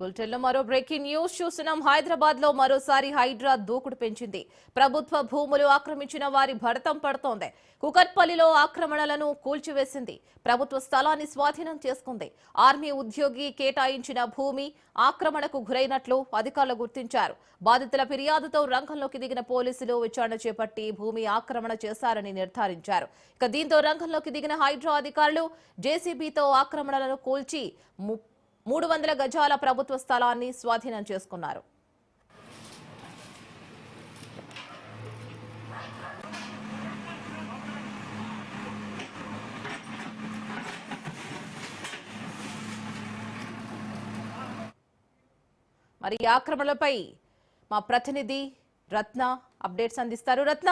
బులెటిన్లో మరో breaking news చూస్తున్నాం హైదరాబాద్లో మరోసారి హైడ్రా దూకుడు పెంచింది. ప్రభుత్వ భూములు ఆక్రమించిన వారి భరతం పడుతోంది. కుకట్పల్లిలో ఆక్రమణలను కూల్చివేసింది. ప్రభుత్వ స్థలాన్ని స్వాధీనం చేసుకుంది. ఆర్మీ ఉద్యోగి కేటాయించిన భూమి ఆక్రమణకు గురైనట్లు అధికారులు గుర్తించారు. బాధితుల ఫిర్యాదుతో రంగంలోకి దిగిన పోలీసులు విచారణ చేపట్టి భూమి ఆక్రమణ చేశారని నిర్ధారించారు. ఇక దీంతో రంగంలోకి దిగిన హైడ్రా అధికారులు జేసీబీతో ఆక్రమణలను కూల్చి మూడు వందల గజాల ప్రభుత్వ స్థలాన్ని స్వాధీనం చేసుకున్నారు. మరి ఈ ఆక్రమణలపై మా ప్రతినిధి రత్న అప్డేట్స్ అందిస్తారు. రత్న!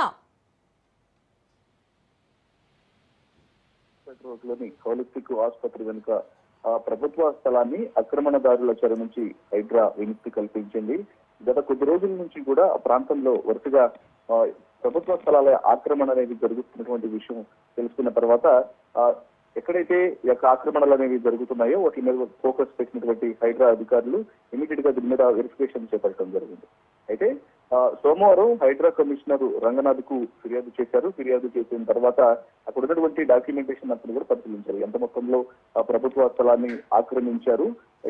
రోడ్లోని హోలిస్టిక్ ఆసుపత్రి వెనుక ఆ ప్రభుత్వ స్థలాన్ని ఆక్రమణదారుల చెర నుంచి హైడ్రా విముక్తి కల్పించింది. గత కొద్ది రోజుల నుంచి కూడా ఆ ప్రాంతంలో వరుసగా ప్రభుత్వ స్థలాల ఆక్రమణ అనేది జరుగుతున్నటువంటి విషయం తెలుసుకున్న తర్వాత ఎక్కడైతే ఈ యొక్క ఆక్రమణలు అనేవి జరుగుతున్నాయో వాటి మీద ఫోకస్ పెట్టినటువంటి హైడ్రా అధికారులు ఇమీడియట్గా దీని మీద వెరిఫికేషన్ చేపట్టడం జరిగింది. అయితే సోమవారం హైడ్రా కమిషనర్ రంగనాథ్కు ఫిర్యాదు చేశారు. ఫిర్యాదు చేసిన తర్వాత అక్కడ ఉన్నటువంటి డాక్యుమెంటేషన్ అంతా కూడా పరిశీలించారు. ఎంత మొత్తంలో ఆ ప్రభుత్వ స్థలాన్ని ఆక్రమించారు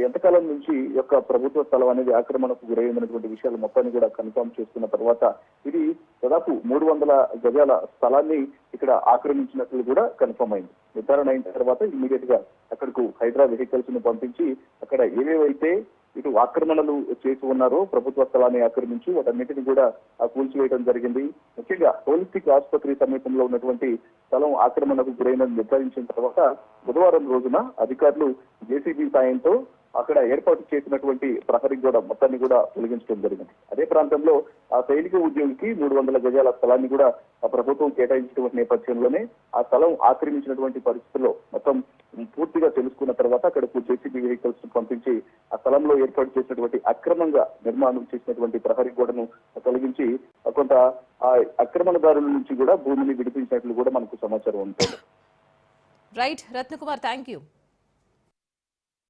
ఎంతకాలం నుంచి యొక్క ప్రభుత్వ స్థలం అనేది ఆక్రమణకు గురైందనేటువంటి విషయాలు మొత్తాన్ని కూడా కన్ఫర్మ్ చేసుకున్న తర్వాత ఇది దాదాపు మూడు వందల గజాల స్థలాన్ని ఇక్కడ ఆక్రమించినట్లు కూడా కన్ఫర్మ్ అయింది. నిర్ధారణ అయిన తర్వాత ఇమీడియట్గా అక్కడకు హైడ్రా వెహికల్స్ను పంపించి అక్కడ ఏవేవైతే ఇటు ఆక్రమణలు చేసి ఉన్నారో ప్రభుత్వ స్థలాన్ని ఆక్రమించి వాటన్నిటిని కూడా ఆ, కూల్చివేయడం జరిగింది. ముఖ్యంగా హోలిస్టిక్ ఆసుపత్రి సమీపంలో ఉన్నటువంటి స్థలం ఆక్రమణకు గురైనది నిర్ధారించిన తర్వాత బుధవారం రోజున అధికారులు జేసీబీ సాయంతో అక్కడ ఏర్పాటు చేసినటువంటి ప్రహరీ కూడా మొత్తాన్ని కూడా తొలగించడం జరిగింది. అదే ప్రాంతంలో ఆ సైనిక ఉద్యోగికి మూడు వందల గజాల స్థలాన్ని కూడా ఆ ప్రభుత్వం కేటాయించినటువంటి నేపథ్యంలోనే ఆ స్థలం ఆక్రమించినటువంటి పరిస్థితుల్లో మొత్తం పూర్తిగా తెలుసుకున్న తర్వాత అక్కడకు జేసీబీ వెహికల్స్ పంపించి ఆ స్థలంలో ఏర్పాటు చేసినటువంటి అక్రమంగా నిర్మాణం చేసినటువంటి ప్రహరీ గోడను తొలగించి కొంత ఆ ఆక్రమణదారుల నుంచి కూడా భూమిని విడిపించినట్లు కూడా మనకు సమాచారం ఉంటుంది. Right Ratnakumar thank you